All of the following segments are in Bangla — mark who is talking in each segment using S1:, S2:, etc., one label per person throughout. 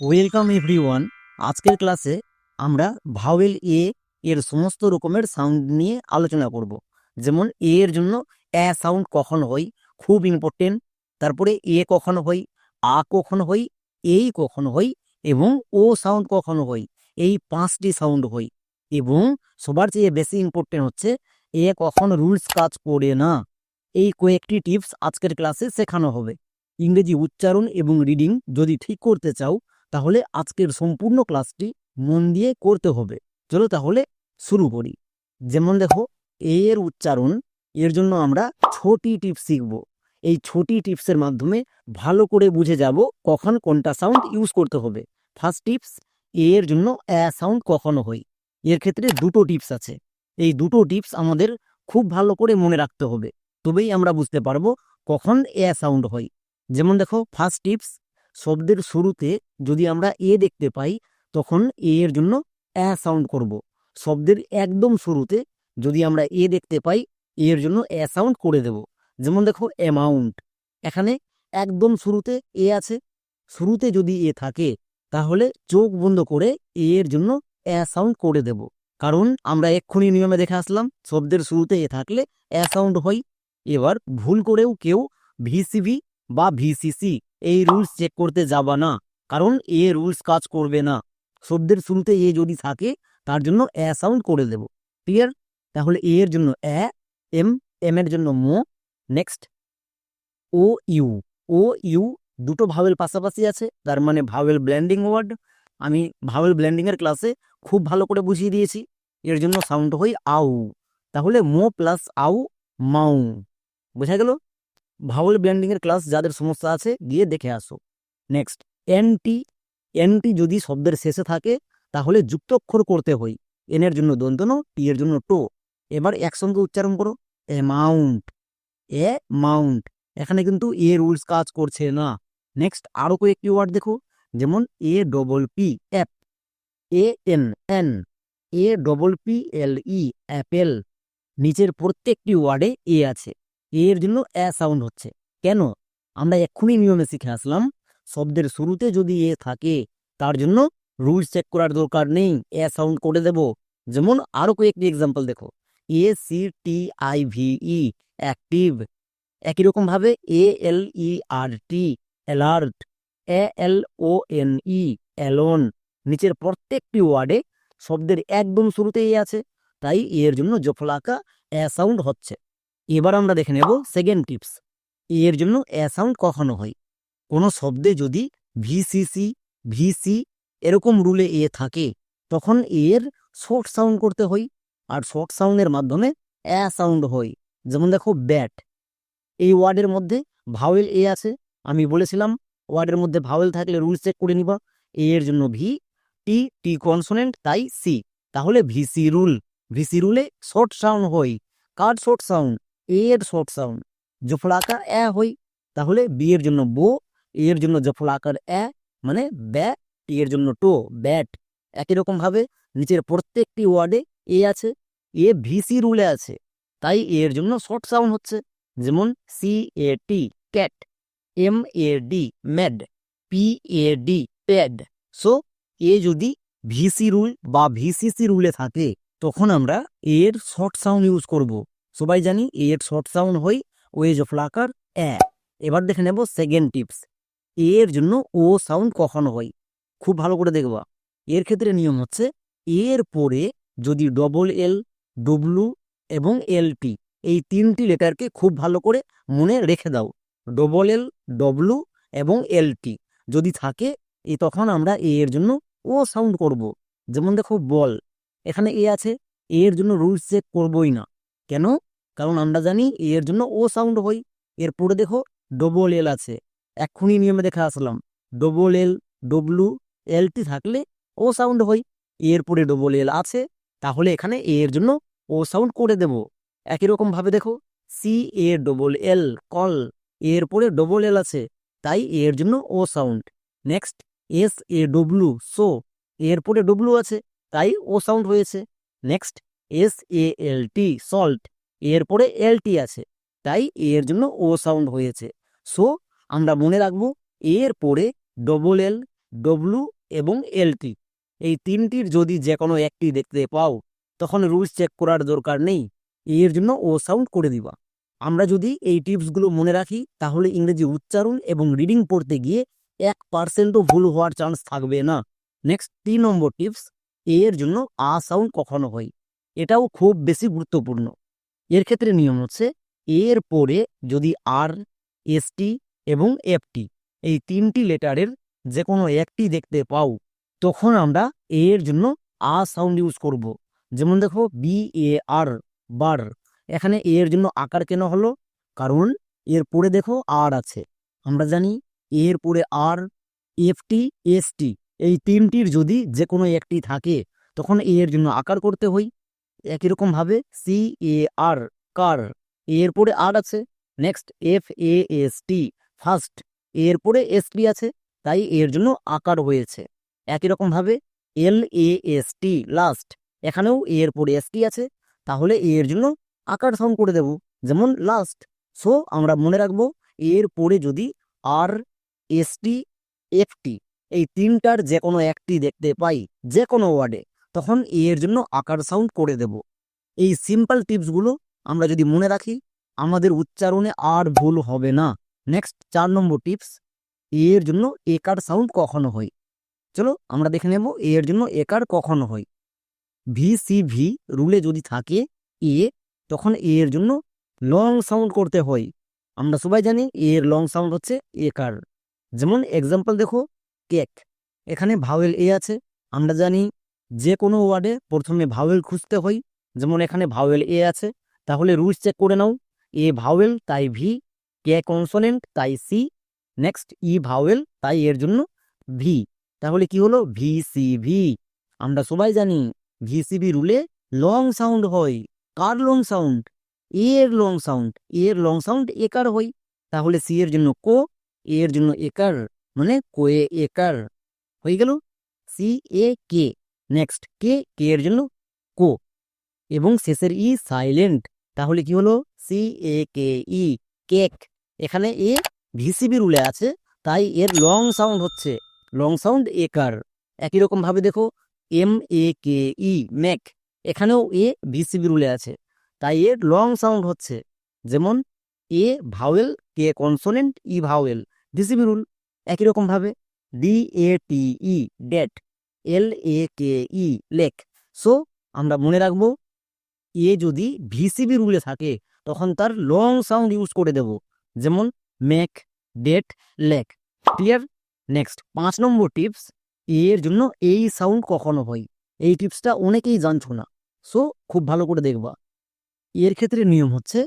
S1: ওয়েলকাম এভরিওয়ান আজকের ক্লাসে আমরা ভাওয়েল এ এর সমস্ত রকমের সাউন্ড নিয়ে আলোচনা করব। যেমন এ এর জন্য অ্যা সাউন্ড কখন হয়? খুব ইম্পর্টেন্ট তারপরে এ কখন হয়? আ কখন হয়? এই কখন হয়? এবং ও সাউন্ড কখন হয়? এই পাঁচটি সাউন্ড হয়। এবং সবার চেয়ে বেশি ইম্পর্টেন্ট হচ্ছে এ কখন রুলস কাজ করে না। এই কয়েকটি টিপস আজকের ক্লাসে শেখানো হবে। ইংরেজি উচ্চারণ এবং রিডিং যদি ঠিক করতে চাও তাহলে আজকের সম্পূর্ণ ক্লাসটি মন দিয়ে করতে হবে। চলো তাহলে শুরু করি। যেমন দেখো এ এর উচ্চারণ, এর জন্য আমরা ছোটি টিপস শিখব। এই ছোটি টিপসের মাধ্যমে ভালো করে বুঝে যাব কখন কোনটা সাউন্ড ইউজ করতে হবে। ফার্স্ট টিপস এ এর জন্য অ্যা সাউন্ড কখনো হয়। এর ক্ষেত্রে দুটো টিপস আছে। এই দুটো টিপস আমাদের খুব ভালো করে মনে রাখতে হবে। তবেই আমরা বুঝতে পারব কখন এ সাউন্ড হয়। যেমন দেখো ফার্স্ট টিপস শব্দের শুরুতে যদি আমরা এ দেখতে পাই, তখন এ এর জন্য অ্যা সাউন্ড করব। শব্দের একদম শুরুতে যদি আমরা এ দেখতে পাই, এ এর জন্য অ্যা সাউন্ড করে দেব। যেমন দেখো, অ্যামাউন্ট। এখানে একদম শুরুতে এ আছে। শুরুতে যদি এ থাকে, তাহলে চোখ বন্ধ করে এ এর জন্য অ্যা সাউন্ড করে দেব। কারণ আমরা এক্ষুনি নিয়মে দেখে আসলাম, শব্দের শুরুতে এ থাকলে অ্যা সাউন্ড হয়। এবার ভুল করেও কেউ ভিসিভি বা ভিসিসি এই রুলস চেক করতে যাবা না। কারণ এ রুলস কাজ করবে না। শব্দের শুরুতে এ যদি থাকে, তার জন্য অ্যা সাউন্ড করে দেব। ক্লিয়ার তাহলে এ এর জন্য অ্যা এম এম এর জন্য মো next O, U. O, U দুটো ভাওয়েল পাশাপাশি আছে, তার মানে ভাওয়েল ব্ল্যান্ডিং ওয়ার্ড আমি ভাওয়েল ব্ল্যান্ডিং এর ক্লাসে খুব ভালো করে বুঝিয়ে দিয়েছি। এর জন্য সাউন্ড হই আউ। তাহলে মো প্লাস আউ মাউ। বোঝা গেল? ভাওয়েল ব্ল্যান্ডিং এর ক্লাস যাদের সমস্যা আছে গিয়ে দেখে আসো। নেক্সট এনটি এনটি যদি শব্দের শেষে থাকে, তাহলে যুক্তক্ষর করতে হয়। এনের জন্য দন্তন টি এর জন্য টো। এবার একসঙ্গে উচ্চারণ করো। অ্যামাউন্ট এ মাউন্ট এখানে কিন্তু এ রুলস কাজ করছে না। নেক্সট আরও কয়েকটি ওয়ার্ড দেখো। যেমন, A double P, app. A N N. A double P L E, apple. নিচের প্রত্যেকটি ওয়ার্ডে এ আছে। এর জন্য অ্যা সাউন্ড হচ্ছে। কেন? আমরা এক্ষুনি নিয়মে শিখে আসলাম, শব্দের শুরুতে যদি এ থাকে, তার জন্য রুলস চেক করার দরকার নেই, এ সাউন্ড করে দেব। যেমন আরও কয়েকটি এক্সাম্পল দেখো। A C T I V E active একই রকম ভাবে A L E R T alert A L O N E alone নিচের প্রত্যেকটি ওয়ার্ডে শব্দের একদম শুরুতে এ আছে। তাই এর জন্য জফলাকা এ সাউন্ড হচ্ছে। এবার আমরা দেখে নেব সেকেন্ড টিপস এর জন্য এ সাউন্ড কখনো হয়। কোনো শব্দে যদি ভিসিসি ভিসি এরকম রুলে এ থাকে, তখন এর শর্ট সাউন্ড করতে হয়। আর শর্ট সাউন্ডের মাধ্যমে অ্যা সাউন্ড হয়। যেমন দেখো ব্যাট এই ওয়ার্ডের মধ্যে ভাওয়েল এ আছে। আমি বলেছিলাম ওয়ার্ডের মধ্যে ভাওয়েল থাকলে রুল চেক করে নিবা। এ এর জন্য ভি টি টি কনসোনেন্ট তাই সি তাহলে ভিসি রুল ভিসি রুলে শর্ট সাউন্ড হয়। কার শর্ট সাউন্ড এ এর শর্ট সাউন্ড জফলাকার অ্যা হই, তাহলে বি এর জন্য বো, এ এর জন্য জফলাকার অ্যা মানে ব্যা, টি এর জন্য টো, ব্যাট। একই রকম ভাবে নিচের প্রত্যেকটি ওয়ার্ডে এ আছে, এ ভিসি রুলে আছে, তাই এ এর জন্য শর্ট সাউন্ড হচ্ছে। যেমন C A T, cat, M A D, mad, P A D, pad. So, A যদি ভিসি রুল বা ভিসিসি রুলে থাকে, তখন আমরা এর শর্ট সাউন্ড ইউজ করব। সবাই জানি এ এর শর্ট সাউন্ড হয় ওয়েজ অফ লাকার অ্যা এবার দেখে নেব সেকেন্ড টিপস এ এর জন্য ও সাউন্ড কখন হয়? খুব ভালো করে দেখবা। এর ক্ষেত্রে নিয়ম হচ্ছে এর পরে যদি ডবল এল ডব্লু এবং এল টি এই তিনটি লেটারকে খুব ভালো করে মনে রেখে দাও। ডবল এল ডব্লু এবং এল টি যদি থাকে, এ তখন আমরা এ এর জন্য ও সাউন্ড করব। যেমন দেখো বল, এখানে এ আছে এ এর জন্য রুলস চেক করবই না। কেন? কারণ আমরা জানি এর জন্য ও সাউন্ড হয়। এরপরে দেখো ডবল এল আছে। এক্ষুনি নিয়মে দেখে আসলাম। ডবল এল ডব্লু এল টি থাকলে ও সাউন্ড হয়। এরপরে ডবল এল আছে। তাহলে এখানে এ এর জন্য ও সাউন্ড করে দেব। একই রকম ভাবে দেখো C A double L call এর পরে ডবল এল আছে। তাই এর জন্য O sound next S A W saw এর পরে ডব্লু আছে। তাই ও সাউন্ড হয়েছে। Next S A L T salt এর পরে এল টি আছে। তাই এর জন্য ও সাউন্ড হয়েছে। সো আমরা মনে রাখব এর পরে ডবল এল ডব্লু এবং এলটি এই তিনটির যদি যে কোনো একটি দেখতে পাও, তখন রুলস চেক করার দরকার নেই। এর জন্য ও সাউন্ড করে দিবা। আমরা যদি এই টিপসগুলো মনে রাখি, তাহলে ইংরেজি উচ্চারণ এবং রিডিং পড়তে গিয়ে এক পার্সেন্টও ভুল হওয়ার চান্স থাকবে না। নেক্সট তিন নম্বর টিপস এর জন্য আ সাউন্ড কখনো হয়। এটাও খুব বেশি গুরুত্বপূর্ণ। এর ক্ষেত্রে নিয়ম হচ্ছে এর পরে যদি আর এসটি এবং এফটি এই তিনটি লেটারের যে কোনো একটি দেখতে পাও, তখন আমরা এর জন্য আ সাউন্ড ইউজ করব। যেমন দেখো বি এ আর বার এখানে এ এর জন্য আকার কেন হলো? কারণ এর পরে দেখো আর আছে। আমরা জানি এর পরে আর এফটি এসটি এই তিনটির যদি যে কোনো একটি থাকে, তখন এ এর জন্য আকার করতে হই একই রকমভাবে সি এ আর কার এর পরে আর আছে। Next F A S T fast এর পরে এস টি আছে। তাই এর জন্য আকার হয়েছে। একই রকমভাবে এল এ এস টি লাস্ট এখানেও এর পরে এস টি আছে। তাহলে এর জন্য আকার সাউন্ড করে দেব। যেমন লাস্ট সো আমরা মনে রাখব এর পরে যদি আর এস টি এফ টি এই তিনটার যে কোনো একটি দেখতে পাই যে কোনো ওয়ার্ডে তখন এ এর জন্য আকার সাউন্ড করে দেব। এই সিম্পল টিপসগুলো আমরা যদি মনে রাখি, আমাদের উচ্চারণে আর ভুল হবে না। নেক্সট চার নম্বর টিপস এ এর জন্য একার সাউন্ড কখনো হয়। চলো আমরা দেখে নেব এ এর জন্য একার কখনো হয়। ভি সি ভি রুলে যদি থাকে এ তখন এ এর জন্য লং সাউন্ড করতে হয়। আমরা সবাই জানি এ এর লং সাউন্ড হচ্ছে একার। যেমন এক্সাম্পল দেখো কেক এখানে ভাওয়েল এ আছে। আমরা জানি যে কোনো ওয়ার্ডে প্রথমে ভাওয়েল খুঁজতে হয়। যেমন এখানে ভাওয়েল এ আছে, তাহলে রুলস চেক করে নাও। এ ভাওয়েল তাই ভি কে কনসোনেন্ট তাই সি নেক্সট ই ভাওয়েল তাই এর জন্য ভি তাহলে কি হলো? ভি সি ভি আমরা সবাই জানি ভি সি ভি রুলে লং সাউন্ড হয়। কার লং সাউন্ড এর লং সাউন্ড এর লং সাউন্ড একার হয়। তাহলে সি এর জন্য কো এর জন্য একার মানে কোয়ে একার। হয়ে গেল? সি এ কে নেক্সট কে কে এর জন্য কো। এবং শেষের ই সাইলেন্ট তাহলে কি হলো? সি এ কে ই কেক এখানে এ ভিসিবি রুলে আছে, তাই এর লং সাউন্ড হচ্ছে। লং সাউন্ড একার একই রকম ভাবে দেখো M A K E make এখানেও এ ভিসিবি রুলে আছে, তাই এর লং সাউন্ড হচ্ছে। যেমন A vowel K consonant E vowel VCV rule একই রকম ভাবে। D A T E date L A K E lake so আমরা মনে রাখব এ যদি ভিসিবি রুলে থাকে, তখন তার লং সাউন্ড ইউজ করে দেব। যেমন make date lake clear next পাঁচ নম্বর টিপস এর জন্য এই সাউন্ড কখনো হয়। এই টিপসটা অনেকেই জানছো না। সো খুব ভালো করে দেখবা। এর ক্ষেত্রে নিয়ম হচ্ছে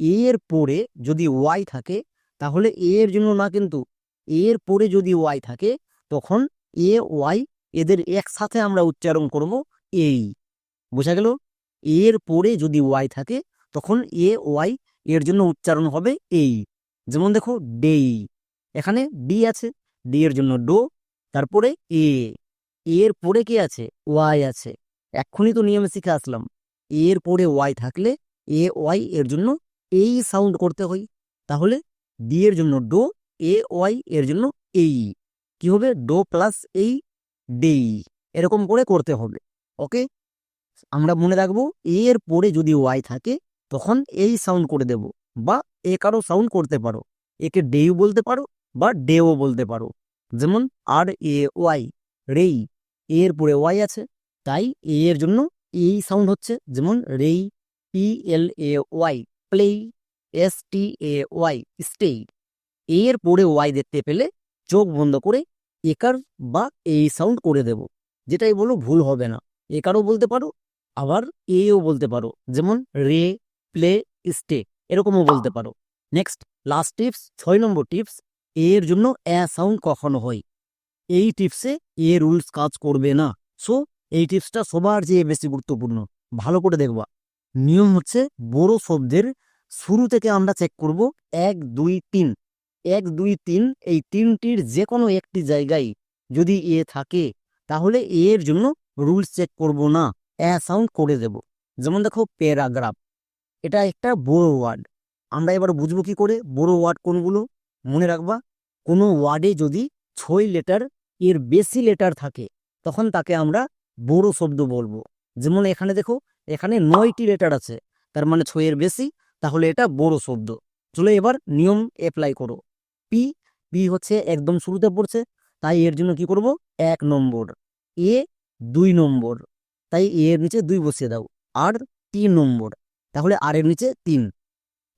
S1: এর পরে যদি ওয়াই থাকে, তাহলে এর জন্য না কিন্তু এর পরে যদি ওয়াই থাকে, তখন এ ওয়াই এদের একসাথে আমরা উচ্চারণ করব এই। বোঝা গেল? এর পরে যদি ওয়াই থাকে, তখন এ ওয়াই এর জন্য উচ্চারণ হবে এই। যেমন দেখো ডেই এখানে ডি আছে ডি এর জন্য ডো তারপরে এ এর পরে কি আছে? ওয়াই আছে। এক্ষুনি তো নিয়মে শিখে আসলাম। এর পরে ওয়াই থাকলে এ ওয়াই এর জন্য এই সাউন্ড করতে হয়। তাহলে ডি এর জন্য ডো এ ওয়াই এর জন্য এই। কি হবে? ডো প্লাস এই ডেই এরকম করে করতে হবে ওকে আমরা মনে রাখব এ এর পরে যদি ওয়াই থাকে, তখন এই সাউন্ড করে দেব, বা এ কারও সাউন্ড করতে পারো একে ডেউ বলতে পারো, বা ডেও বলতে পারো, যেমন আর এ ওয়াই রেই এর পরে ওয়াই আছে, তাই এ এর জন্য এই সাউন্ড হচ্ছে, যেমন রেই P L A Y play S T A Y stay এর পরে ওয়াই দেখতে পেলে চোখ বন্ধ করে একার বা এই সাউন্ড করে দেব। যেটাই বলো ভুল হবে না। একারও বলতে পারো, আবার এও বলতে পারো। যেমন রে, প্লে, স্টে, এরকমও বলতে পারো। নেক্সট লাস্ট টিপস ছয় নম্বর টিপস এর জন্য অ্যা সাউন্ড কখনো হয়। এই টিপসে এ রুলস কাজ করবে না। সো এই টিপসটা সবার চেয়ে বেশি গুরুত্বপূর্ণ। ভালো করে দেখবা। নিয়ম হচ্ছে বড় শব্দের শুরু থেকে আমরা চেক করব, এক, দুই, তিন। এক, দুই, তিন, এই তিনটির যে কোনো একটি জায়গায় যদি এ থাকে, তাহলে এর জন্য রুলস চেক করব না অ্যা সাউন্ড করে দেব। যেমন দেখো প্যারাগ্রাফ, এটা একটা বড় ওয়ার্ড। আমরা এবার বুঝব কি করে? বড় ওয়ার্ড কোনগুলো? মনে রাখবা, কোনো ওয়ার্ডে যদি ছয় লেটার, এর বেশি লেটার থাকে, তখন তাকে আমরা বড় শব্দ বলব। যেমন এখানে দেখো, এখানে নয়টি লেটার আছে, তার মানে ছয়ের বেশি, তাহলে এটা বড় শব্দ। চলে এবার নিয়ম অ্যাপ্লাই করো। পি পি হচ্ছে একদম শুরুতে পড়ছে, তাই এর জন্য কি করব? এক নম্বর। এ দুই নম্বর। তাই এ এর নিচে দুই বসিয়ে দাও। আর তিন নম্বর। তাহলে আর এর নিচে তিন।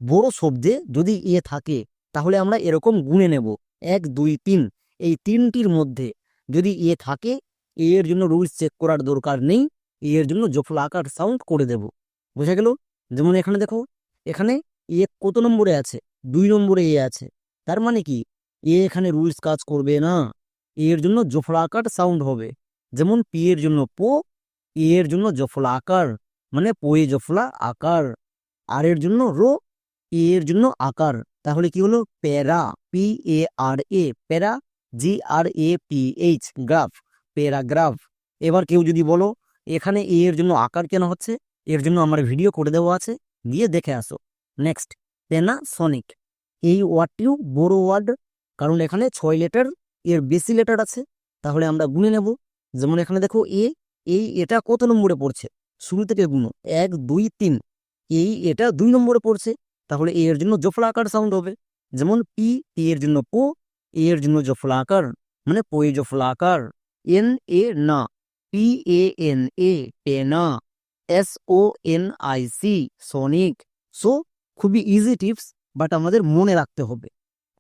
S1: বড় শব্দে যদি এ থাকে, তাহলে আমরা এরকম গুণে নেব। এক, দুই, তিন। এই তিনটির মধ্যে যদি এ থাকে এ এর জন্য রুলস চেক করার দরকার নেই। এ এর জন্য জফলা আকার সাউন্ড করে দেব। বোঝা গেল? যেমন এখানে দেখো, এখানে এ কত নম্বরে আছে? দুই নম্বরে এ আছে। তার মানে কি? এ এখানে রুলস কাজ করবে না। এর জন্য জফলা আকার সাউন্ড হবে। যেমন পি এর জন্য পো, এ এর জন্য জফলা আকার মানে পোয়ে জফলা আকার। আর এর জন্য রো, এ এর জন্য আকার। তাহলে কি হলো? প্যারা P A R A para G R A P H graph, paragraph. এবার কেউ যদি বলো, এখানে এ এর জন্য আকার কেন হচ্ছে? এর জন্য আমার ভিডিও করে দেওয়া আছে। গিয়ে দেখে আসো। নেক্সট প্যানাসনিক এই ওয়ার্ডটিও বড় ওয়ার্ড, কারণ এখানে ছয় লেটার, এর বেশি লেটার আছে। তাহলে আমরা গুনে নেব। যেমন এখানে দেখো এ, এই এটা কত নম্বরে পড়ছে? শুরু থেকে গুনো। এক, দুই, তিন। এই এটা দুই নম্বরে পড়ছে। তাহলে এর জন্য জফলা আকার সাউন্ড হবে। যেমন পি পি এর জন্য পো, এ এর জন্য জফলা আকার। মানে পো এ জফলা আকার। এন, এ, না। P, A, N, A পেনা S, O, N, I, C, sonic. So, খুবই ইজি টিপস বাট আমাদের মনে রাখতে হবে।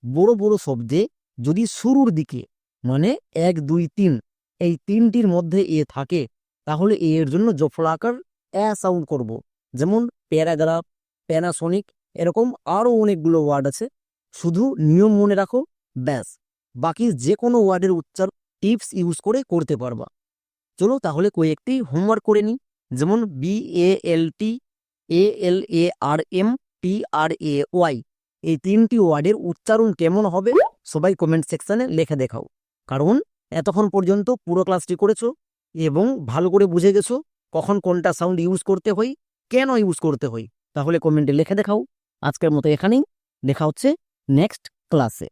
S1: বড় বড় শব্দে যদি শুরুর দিকে মানে এক, দুই, তিন এই তিনটির মধ্যে এ থাকে, তাহলে এ এর জন্য জফলা আকার এ সাউন্ড করব। যেমন প্যারাগ্রাফ, প্যানাসনিক এরকম আরও অনেকগুলো ওয়ার্ড আছে। শুধু নিয়ম মনে রাখো, ব্যাস। বাকি যে কোনো ওয়ার্ডের উচ্চার টিপস ইউজ করে করতে পারবা। চলো তাহলে কয়েকটি হোমওয়ার্ক করে নিই। যেমন B A L T A L A R M T R A Y এই তিনটি ওয়ার্ডের উচ্চারণ কেমন হবে সবাই কমেন্ট সেকশনে লেখে দেখাও। কারণ এতক্ষণ পর্যন্ত পুরো ক্লাসটি করেছ এবং ভালো করে বুঝে গেছো কখন কোনটা সাউন্ড ইউজ করতে হই কেন ইউজ করতে হই তাহলে কমেন্টে লেখে দেখাও। আজকের মতো এখানেই, দেখা হচ্ছে নেক্সট ক্লাসে